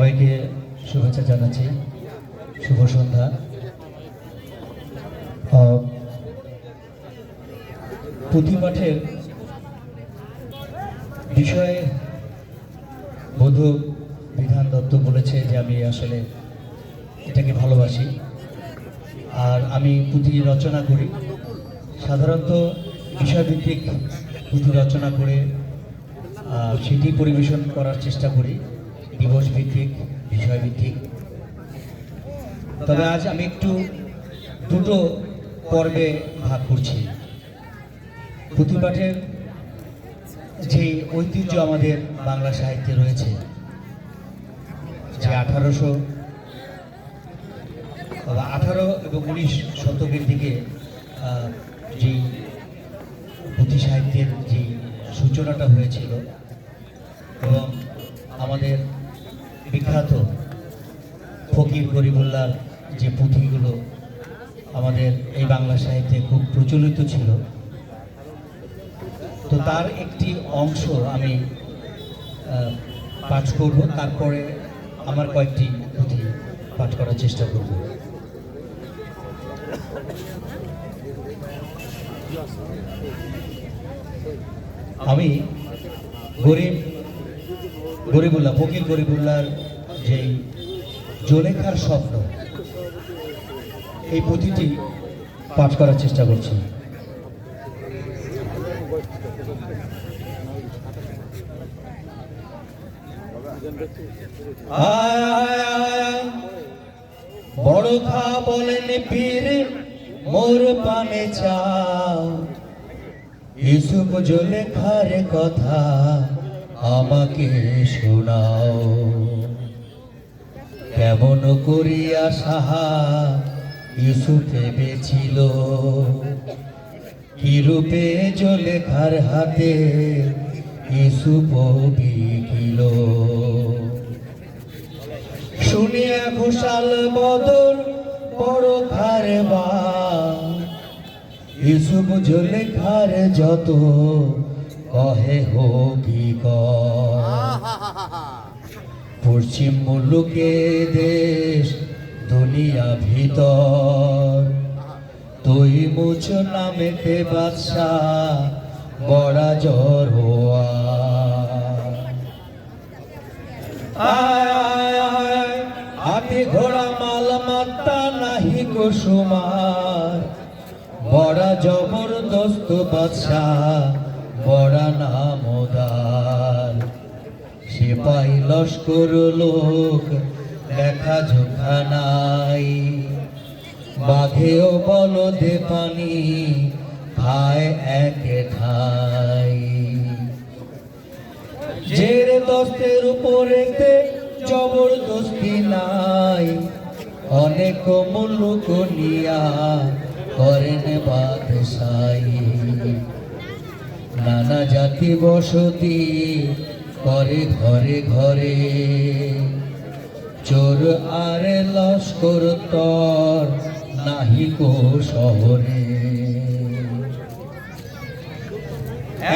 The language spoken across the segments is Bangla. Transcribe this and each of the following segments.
সবাইকে শুভেচ্ছা জানাচ্ছি। শুভ সন্ধ্যা। আহ, পুঁথিপাঠের বিষয়ে বধূ বিধান দত্ত বলেছে যে আমি আসলে এটাকে ভালোবাসি। আর আমি পুঁথি রচনা করি। সাধারণত বিষয়ভিত্তিক পুঁথি রচনা করে সেটি পরিবেশন করার চেষ্টা করি। দিবস ভিত্তিক বিষয়ভিত্তিক। তবে আজ আমি একটু দুটো পর্বে ভাগ করছি। পুঁথিপাঠের যে ঐতিহ্য আমাদের বাংলা সাহিত্যে রয়েছে, যে আঠারোশো আঠারো এবং উনিশ শতকের দিকে যেই পুঁথি সাহিত্যের যে সূচনাটা হয়েছিল, এবং আমাদের বিখ্যাত ফকির গরিবুল্লার যে পুঁথিগুলো আমাদের এই বাংলা সাহিত্যে খুব প্রচলিত ছিল। তো তার একটি অংশ আমি পাঠ করব, তারপরে আমার কয়েকটি পুঁথি পাঠ করার চেষ্টা করব। আমি গরিব, গরিবুল্লাহ, ফকির গরিবুল্লার যেই জোলেখার স্বপ্ন, এই পুঁথিটি পাঠ করার চেষ্টা করছি। বড় খা বলেন পীর মোর পানে চাও। ইসুপ জলেখার কথা আমাকে শোনাও। কেমন করিয়া সাহা ইসুফে বেছিল কিরূপে জলেখার হাতে ইসুপ বিকিল শুনিয়া ঘোষাল বদল, বড় খারবা ইসুব জলে খার যত কহে হোকি পশ্চিম মুলুকে দেশ, দুনিয়া ভিতর। তুই মুছ নামেতে বাদশাহ বড়া জ্বর হওয়া। আয় ঘোড়া মাল মাত্তা নাহি কুসুমার। বড়া জবরদস্ত বাদশাহ, বড়া নামদার সিপাহী লস্কর লোক দেখা ঝোঁকা নাই। বাঘেও বলদে পানি খায় একে ঠাই। জের দস্তের উপরেতে জবরদস্তি নাই। অনেক মুলুক নিয়া করেন বাদশাই নানা জাতি বসতি করে ঘরে ঘরে। চোর আর লস্কর তর নাহি নাহিকো শহরে।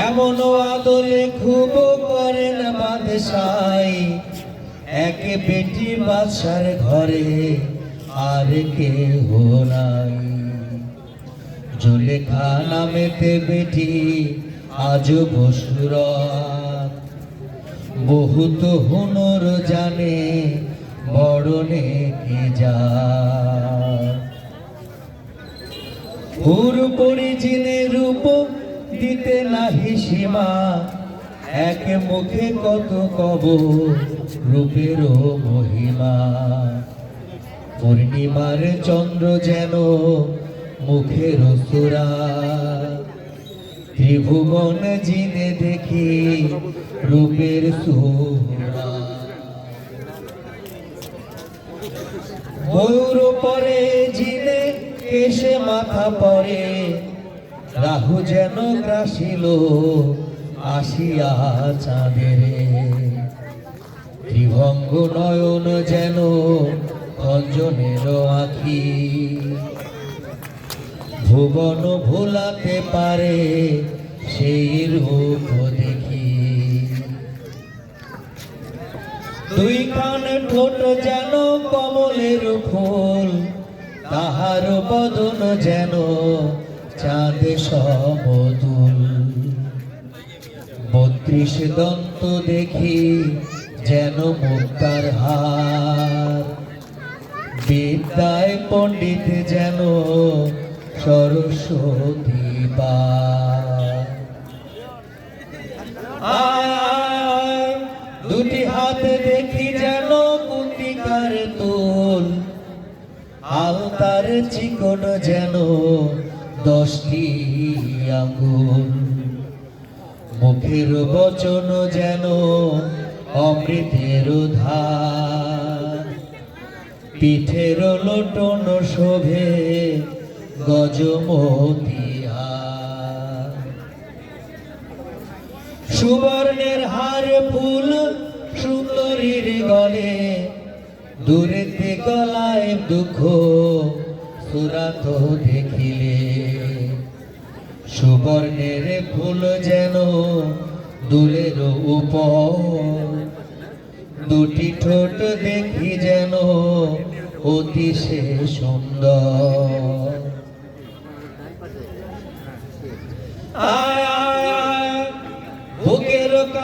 এমন আদলে খুব করেন বাদশাই। এক বেটি বাদশার ঘরে আর কেহ নাই। জুলেখা নামেতে বেটি আজ বসুরাত বহুত হুনর জানে বড়নে কে যা পরিচিনে রূপ দিতে নাহি সীমা, এক মুখে কত কব রূপের মহিমা? পূর্ণিমার চন্দ্র যেন মুখের সুরা ত্রিভুবন জিনে দেখি রূপের সুরা ময়ূর পরে জিনে কেশে মাথা পরে। রাহু যেন গ্রাসিল, আসিয়া চাঁদেরে। ত্রিভঙ্গ নয়ন যেন অঞ্জনের আখি। ভুবন ভোলাতে পারে, সেই রূপ দেখি। দুই কান ঠোঁট যেন কমলের ফুল, তাহার বদন যেন চাঁদ সমতুল। বত্রিশ দন্ত দেখি যেন মুক্তার হার, বিদ্যায় পণ্ডিত যেন সরস্বতী বা দুটি হাতে দেখি যেন কুন্তিকার তোল। আলতার চিকন যেন দশটি আঙ্গুল মুখের বচন যেন অমৃতের ধার। পিঠের লোটন শোভে গজমতিহার সুবর্ণের হার ফুল সুন্দরীর গলে, দূরেতে গলায় দুঃখ সুরাত দেখিলে। সুবর্ণের ফুল যেন দূরের উপর, দুটি ঠোঁট দেখি যেন অতি সে সুন্দর।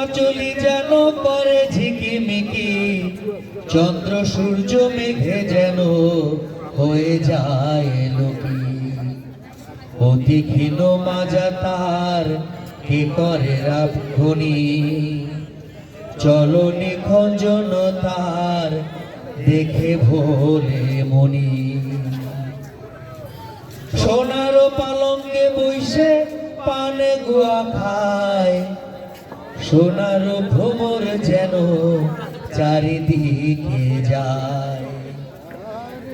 কাচলি যেন করে ঝিকিমিকি, চন্দ্র সূর্য মেঘে যেন হয়ে যায় লোকি। অতি ক্ষীণ মাজা তার কি করে রাখনি চলো নিখঞ্জন তার দেখে ভোলে মনি। সোনার পালঙ্কে বইসে পানে গুয়া খায় সোনার ভ্রমর যেন চারিদিকে যায়।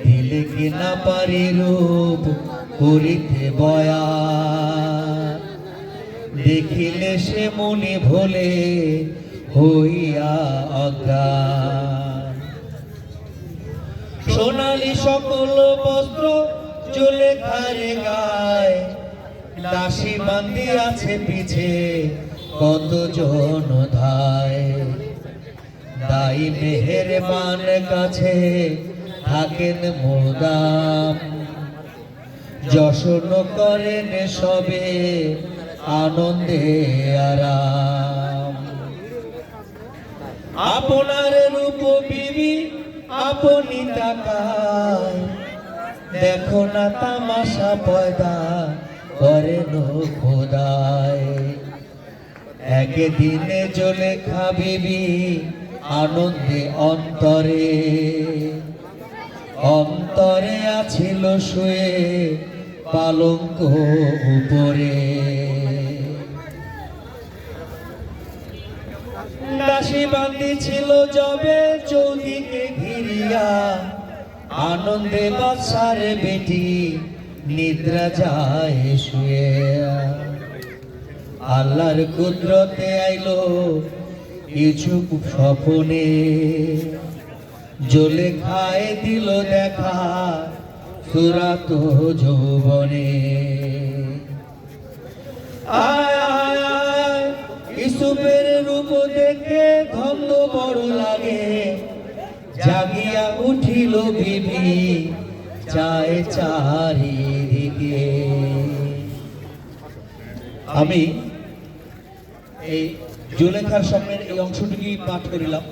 দিলে কি না পারি রূপ করিতে বয়া। দেখিলে সে মনে ভোলে হইয়া অজ্ঞান। সোনালি সকল বস্ত্র চলে খারে গায়। দাসী বান্দি আছে পিছে কত জন ধায়? দাই মেহেরবান কাছে থাকেন মোদাম যশন করেন সবে আনন্দে আরাম। আপনার রূপ বিবি আপনি তাকায়। দেখো না তামাশা পয়দা করেন খোদায়। একদিনে চলে খাবিবি আনন্দে অন্তরে। অন্তরে আছিল শুয়ে পালঙ্ক উপরে। ছিল যবে চৌদিকে ঘিরিয়া। আনন্দে বাদশারে বেটি নিদ্রা যায় শুয়ে। আল্লাহর কুদরতে আইলো কিছু স্বপনে। জ্বলে খায় দিল দেখা সুরাত যৌবনে। আয় রূপ দেখে ধন্দ বড় লাগে। জাগিয়া উঠিল বিবি চায় চারিদিকে। আমি এই জুলেখার সামনের এই অংশটুকুই পাঠ করিলাম।